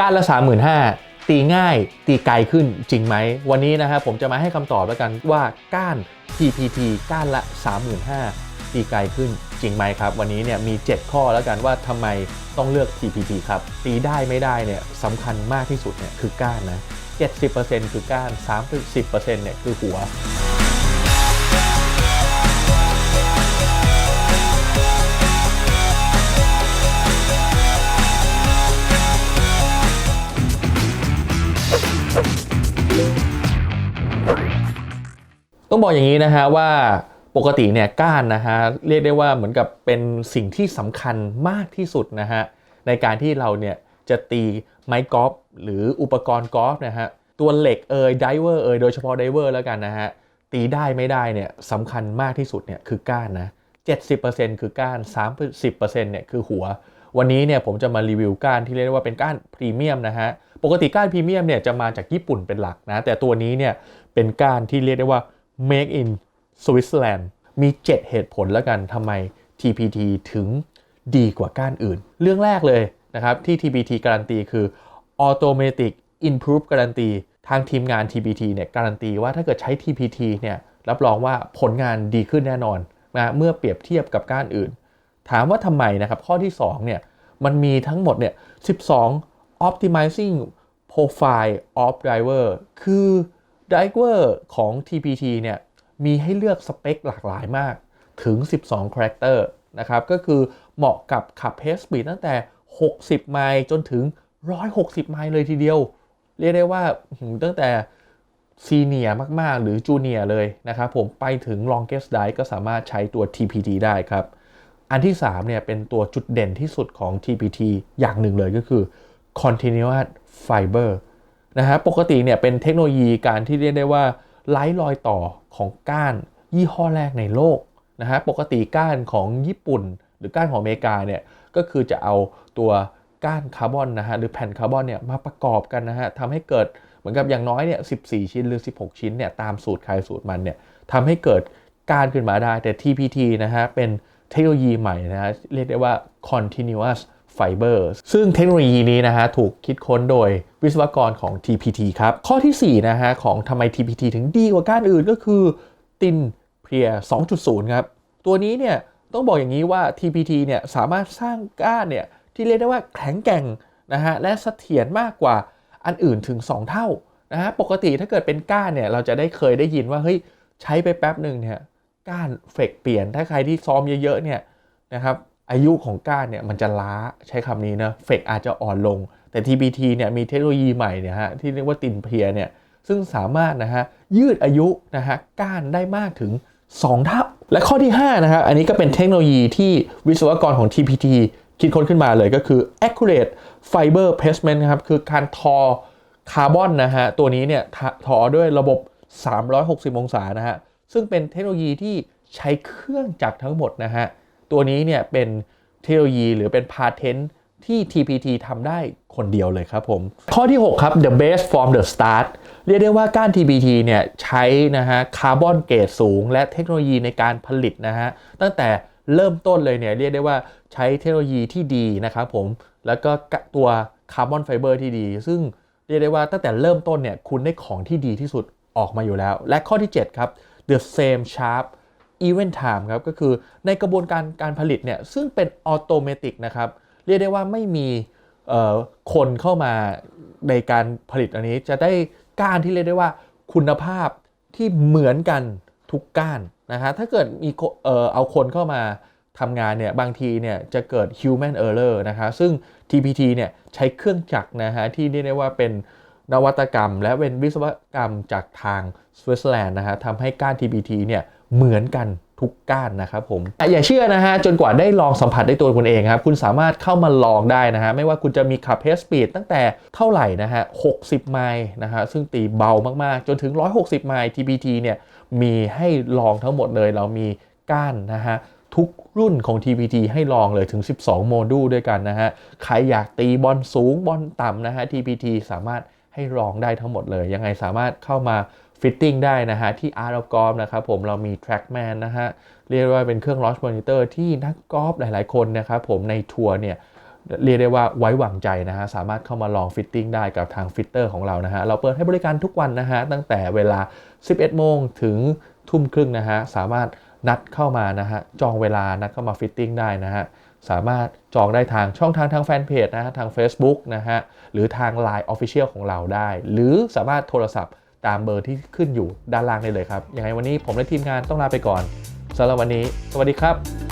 การละ 35,000ตีง่ายตีไกลขึ้นจริงไหม วันนี้นะครับผมจะมาให้คำตอบแล้วกันว่าก้าน TPT ก้านละ 35,000ตีไกลขึ้นจริงไหมครับ วันนี้เนี่ยมี 7 ข้อแล้วกันว่าทำไมต้องเลือก TPT ครับ ตีได้ไม่ได้เนี่ยสำคัญมากที่สุดเนี่ยคือก้านนะ 70%คือก้าน 30%เนี่ยคือหัว ต้องบอกอย่างนี้นะฮะว่าปกติเนี่ยก้านนะฮะเรียกได้ว่าเหมือนกับเป็นสิ่งที่สำคัญมากที่สุดนะฮะในการที่เราเนี่ยจะตีไม้กอล์ฟหรืออุปกรณ์กอล์ฟนะฮะตัวเหล็กเอยไดเวอร์เอยโดยเฉพาะไดเวอร์แล้วกันนะฮะตีได้ไม่ได้เนี่ยสำคัญมากที่สุดเนี่ยคือก้านนะ70%คือก้าน 30%เนี่ยคือหัว วันนี้เนี่ยผมจะมารีวิวก้านที่เรียกได้ว่าเป็นก้านพรีเมียมนะฮะปกติก้านพรีเมียมเนี่ยจะมาจากญี่ปุ่นเป็นหลักนะแต่ตัวนี้เนี่ยเป็นก้านที่เรียกได้ว่า make in Switzerland มี 7 เหตุผลแล้วกันทำไม TPT ถึงดีกว่าก้านอื่น เรื่องแรกเลยนะครับที่ TPT การันตีคือ Automatic Improve การันตีทางทีมงาน TPT เนี่ยการันตีว่าถ้าเกิดใช้ TPT เนี่ยรับรองว่าผลงานดีขึ้นแน่นอนนะเมื่อเปรียบเทียบกับก้านอื่น ถามว่าทำไมนะครับข้อที่2เนี่ยมันมีทั้งหมดเนี่ย12 optimizing profile of driver คือ driver ของ TPT เนี่ยมีให้เลือกสเปคหลากหลายมากถึง 12 character นะครับ ก็คือเหมาะกับขับ pace speed ตั้งแต่ 60 ไมล์จนถึง 160 ไมล์เลยทีเดียว เรียกได้ว่าตั้งแต่ซีเนียมาก ๆ หรือจูเนียเลยนะครับผมไปถึง longest dive ก็สามารถใช้ตัว TPT ได้ครับ อันที่ 3 เนี่ย เป็นตัวจุดเด่นที่สุดของ TPT อย่างหนึ่งเลยก็คือ continuous fiber นะฮะปกติเนี่ยเป็นเทคโนโลยีการที่เรียกได้ว่าไร้รอยต่อของก้านยี่ห้อแรกในโลกนะฮะปกติก้านของญี่ปุ่น หรือก้านของอเมริกาเนี่ยก็คือจะเอาตัวก้านคาร์บอนนะฮะหรือแผ่นคาร์บอนเนี่ยมาประกอบกันนะฮะทำให้เกิดเหมือนกับอย่างน้อยเนี่ย14 ชิ้นหรือ 16 ชิ้นเนี่ยตามสูตรใครสูตรมันเนี่ยทำให้เกิดก้านขึ้นมาได้แต่ TPT นะฮะเป็นเทคโนโลยีใหม่นะฮะเรียกได้ว่า continuous fiber ซึ่งเทคโนโลยีนี้นะฮะถูกคิดค้นโดยวิศวกรของ TPT ครับ ข้อที่ 4 นะฮะของทำไม TPT ถึงดีกว่าก้านอื่นก็คือตินเพลีย2.0 ครับ ตัวนี้เนี่ยต้องบอกอย่างนี้ว่า TPT เนี่ยสามารถสร้างก้านเนี่ยที่เรียกได้ว่าแข็งแกร่งนะฮะและเสถียรมากกว่าอันอื่นถึง 2 เท่านะฮะปกติถ้าเกิดเป็นก้านเนี่ยเราจะได้เคยได้ยินว่าเฮ้ยใช้ไปแป๊บหนึ่งเนี่ยก้านเฟกเปลี่ยนถ้าใครที่ซ้อมเยอะๆเนี่ยนะครับ อายุของก้านเนี่ยมันจะล้าใช้คำนี้นะเฟกอาจจะอ่อนลง แต่ TPT เนี่ยมีเทคโนโลยีใหม่เนี่ยฮะที่เรียกว่าตินเพียเนี่ยซึ่งสามารถนะฮะยืดอายุนะฮะก้านได้มากถึง 2 เท่า และข้อที่5นะครับอันนี้ก็เป็นเทคโนโลยีที่วิศวกรของ TPT คิดค้นขึ้นมาเลยก็คือ accurate fiber placement นะครับคือการทอคาร์บอนนะฮะตัวนี้เนี่ยททอด้วยระบบ 360 องศานะฮะซึ่งเป็นเทคโนโลยีที่ใช้เครื่องจักรทั้งหมดนะฮะ ตัวนี้เนี่ยเป็นเทคโนโลยีหรือเป็นพาเทนต์ที่ TPT ทำได้คนเดียวเลยครับผม ข้อที่ 6 ครับ the best from the start เรียกได้ว่าก้าน TPT เนี่ยใช้นะฮะคาร์บอนเกรดสูง และเทคโนโลยีในการผลิตนะฮะตั้งแต่เริ่มต้นเลยเนี่ยเรียกได้ว่าใช้เทคโนโลยีที่ดีนะครับผม แล้วก็ตัวคาร์บอนไฟเบอร์ที่ดี ซึ่งเรียกได้ว่าตั้งแต่เริ่มต้นเนี่ยคุณได้ของที่ดีที่สุดออกมาอยู่แล้ว และข้อที่ 7 ครับ the same sharp event time ครับก็คือในกระบวนการการผลิตเนี่ยซึ่งเป็นออโตเมติกนะครับเรียกได้ว่าไม่มีคนเข้ามาในการผลิตอันนี้จะได้ก้านที่เรียกได้ว่าคุณภาพที่เหมือนกันทุกก้านนะฮะถ้าเกิดมีเออเอาคนเข้ามาทำงานเนี่ยบางทีเนี่ยจะเกิด human error นะคะซึ่ง TPT เนี่ยใช้เครื่องจักรนะฮะที่เรียกได้ว่าเป็นนวัตกรรม และเป็นวิศวกรรมจากทางสวิตเซอร์แลนด์นะฮะทำให้ก้าน TPT เนี่ย เหมือนกันทุกก้านนะครับผมแต่อย่าเชื่อนะฮะจนกว่าได้ลองสัมผัสได้ตัวคุณเองครับ คุณสามารถเข้ามาลองได้นะฮะไม่ว่าคุณจะมีขับเฮสปีดตั้งแต่เท่าไหร่นะฮะ 60 ไมล์นะฮะซึ่งตีเบามากๆ จนถึง 160 ไมล์ TPT เนี่ยมีให้ลองทั้งหมดเลยเรามีก้านนะฮะทุกรุ่นของ TPT ให้ลองเลยถึง 12 โมดูลด้วยกันนะฮะใครอยากตีบอลสูงบอลต่ำนะฮะ TPT สามารถให้ลองได้ทั้งหมดเลย ยังไงสามารถเข้ามา ฟิตติ้งได้นะฮะ ที่ Art of Golf นะครับผมเรามี Trackman นะฮะ เรียกว่าเป็นเครื่อง Launch Monitor ที่นักกอล์ฟหลายๆคนนะครับผมในทัวร์เนี่ยเรียกได้ว่าไว้วางใจนะฮะ สามารถเข้ามาลองฟิตติ้งได้กับทางฟิตเตอร์ของเรานะฮะ เราเปิดให้บริการทุกวันนะฮะ ตั้งแต่เวลา 11 โมงถึงทุ่มครึ่งนะฮะ สามารถนัดเข้ามานะฮะ จองเวลานัดเข้ามาฟิตติ้งได้นะฮะ สามารถจองได้ทางช่องทางทางแฟนเพจนะฮะ ทาง Facebook นะฮะ หรือทาง Line Official ของเราได้ หรือสามารถโทรศัพท์ ตามเบอร์ที่ขึ้นอยู่ด้านล่างได้เลยครับยังไงวันนี้ผมและทีมงานต้องลาไปก่อนสำหรับวันนี้ สวัสดีครับ